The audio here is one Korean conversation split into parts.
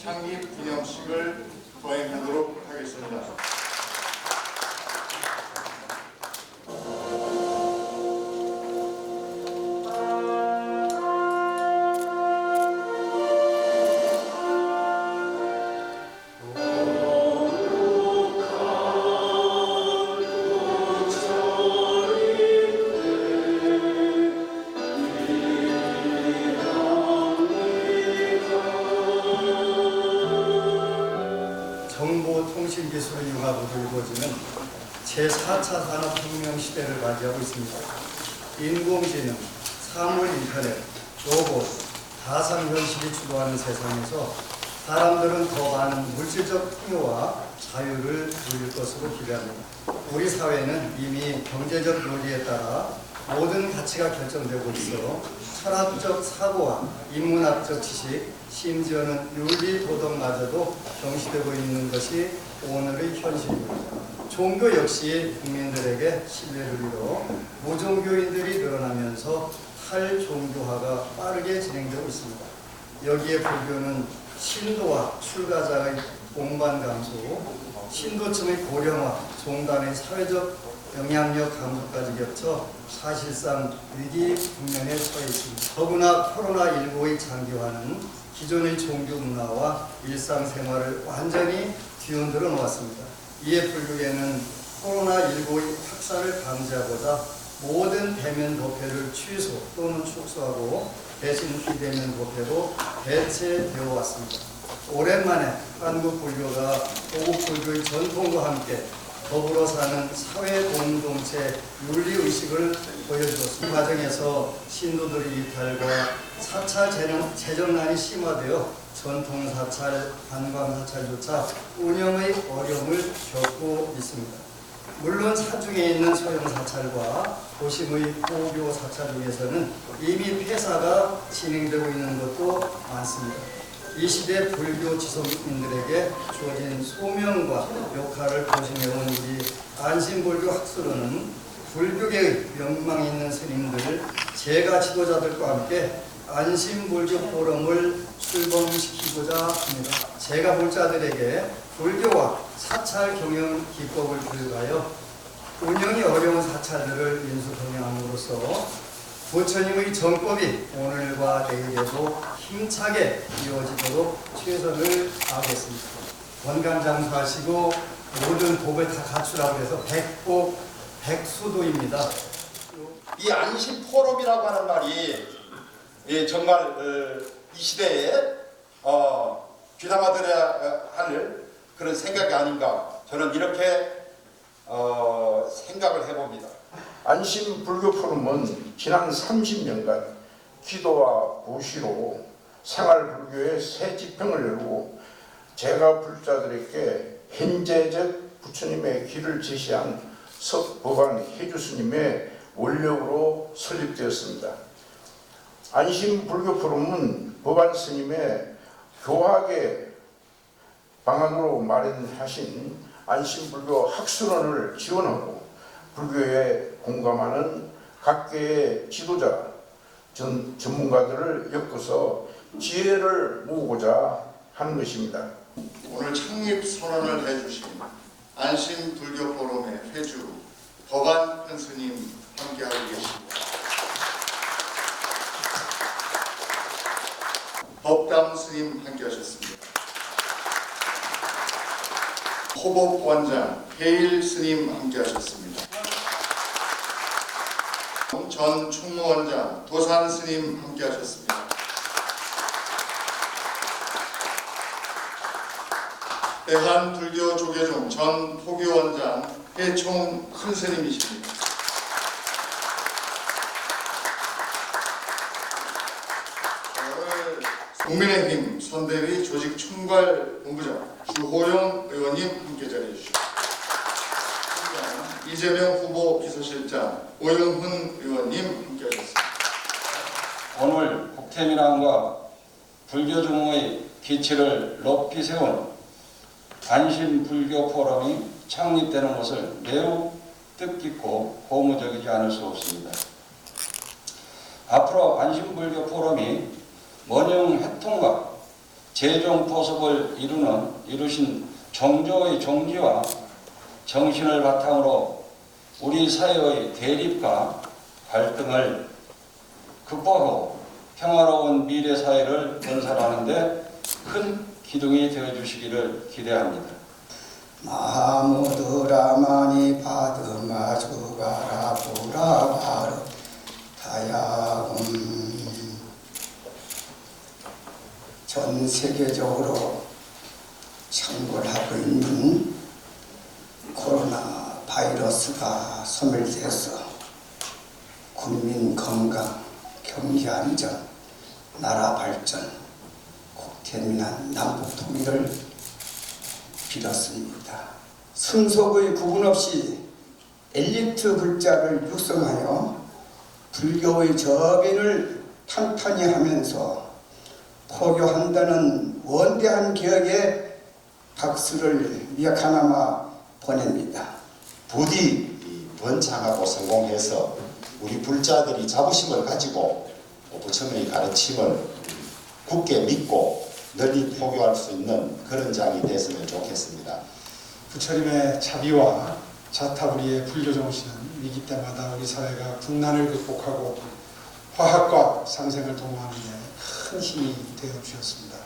창립 기념식을 거행하도록 하겠습니다. 제4차 산업혁명 시대를 맞이하고 있습니다. 인공지능, 사물 인터넷, 로봇, 가상현실이 주도하는 세상에서 사람들은 더 많은 물질적 풍요와 자유를 누릴 것으로 기대합니다. 우리 사회는 이미 경제적 논리에 따라 모든 가치가 결정되고 있어 철학적 사고와 인문학적 지식, 심지어는 윤리 도덕마저도 경시되고 있는 것이 오늘의 현실입니다. 종교 역시 국민들에게 신뢰를 잃어 무종교인들이 늘어나면서 탈종교화가 빠르게 진행되고 있습니다. 여기에 불교는 신도와 출가자의 공반 감소, 신도층의 고령화, 종단의 사회적 영향력 감소까지 겹쳐 사실상 위기 국면에 처해 있습니다. 더구나 코로나19의 장기화는 기존의 종교 문화와 일상생활을 완전히 뒤흔들어 놓았습니다. 이에 불교계는 코로나19의 확산을 방지하고자 모든 대면 법회를 취소 또는 축소하고 대신 비대면 법회로 대체되어 왔습니다. 오랜만에 한국 불교가 고국 불교의 전통과 함께 더불어 사는 사회 공동체 윤리 의식을 보여주었습니다. 이 과정에서 신도들의 이탈과 사찰 재정, 재정난이 심화되어 전통 사찰, 관광 사찰조차 운영의 어려움을 겪고 있습니다. 물론 산중에 있는 소형 사찰과 도심의 고교 사찰 중에서는 이미 폐사가 진행되고 있는 것도 많습니다. 이 시대 불교 지성인들에게 주어진 소명과 역할을 고심해온 우리 안심불교 학술원은 불교계의 명망 있는 스님들, 제가 지도자들과 함께 안심불교 포럼을 출범시키고자 합니다. 제가 불자들에게 불교와 사찰 경영 기법을 교육하여 운영이 어려운 사찰들을 인수경영함으로써 부처님의 정법이 오늘과 내일에도 힘차게 이루어지도록 최선을 다하겠습니다. 원감장수하시고 모든 복을 다 갖추라고 해서 백복 백수도입니다. 이 안심 포럼이라고 하는 말이 예, 정말 어, 이 시대에 어, 귀담아들어야 할 그런 생각이 아닌가 저는 이렇게 어, 생각을 해봅니다. 안심 불교 포럼은 지난 30년간 기도와 구시로 생활 불교의 새 지평을 열고 제가 불자들에게 현재적 부처님의 길을 제시한 석법안 해주 스님의 원력으로 설립되었습니다. 안심 불교 포럼은 법안 스님의 교학의 방안으로 마련하신 안심 불교 학술원을 지원하고 불교에 공감하는 각계의 지도자, 전, 전문가들을 엮어서 지혜를 모으고자 하는 것입니다. 오늘 창립 선언을 해주신 안심 불교 포럼의 회주 법안 현 스님 함께하고 계십니다. 법담 스님 함께 하셨습니다. 호법 원장 해일 스님 함께 하셨습니다. 전 총무원장 도산 스님 함께 하셨습니다. 대한 불교 조계종 전 포교원장 해총 큰 스님이십니다. 오늘 국민의힘 선대위 조직 총괄 본부장 주호영 의원님 함께 자리해 주시고 이재명 후보 비서실장 오영훈 의원님 함께 하셨습니다. 오늘 국태민안과 불교 종의 기치를 높이 세운 안심 불교 포럼이 창립되는 것을 매우 뜻깊고 고무적이지 않을 수 없습니다. 앞으로 안심 불교 포럼이 원형 해통과 재정 포섭을 이루는 이루신 정조의 종지와 정신을 바탕으로 우리 사회의 대립과 갈등을 극복하고 평화로운 미래 사회를 건설하는데 큰 기둥이 되어 주시기를 기대합니다. 마무드라 많이 받으마 주가라 보라바르 다야금 전 세계적으로 창궐 하고 있는 코로나 바이러스가 소멸돼서 국민 건강, 경제 안정, 나라 발전, 국태민한 남북 통일을 빌었습니다. 순속의 구분 없이 엘리트 불자를 육성하여 불교의 저변을 탄탄히 하면서 포교한다는 원대한 기억에 박수를 몇 하나마 보냅니다. 부디 이 번창하고 성공해서 우리 불자들이 자부심을 가지고 부처님의 가르침을 굳게 믿고 널리 포교할 수 있는 그런 장이 됐으면 좋겠습니다. 부처님의 자비와 자타부리의 불교 정신은 위기 때마다 우리 사회가 국난을 극복하고 화합과 상생을 도모하는 데 큰 힘이 되어 주셨습니다.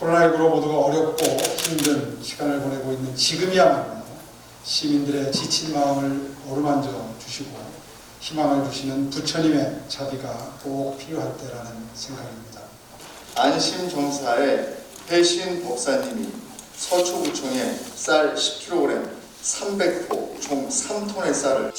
코로나19로 모두가 어렵고 힘든 시간을 보내고 있는 지금이야말로 시민들의 지친 마음을 어루만져 주시고 희망을 주시는 부처님의 자비가 꼭 필요할 때라는 생각입니다. 안심종사의 배신 목사님이 서초구청에 쌀 10kg, 300포, 총 3톤의 쌀을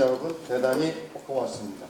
여러분 대단히 고맙습니다.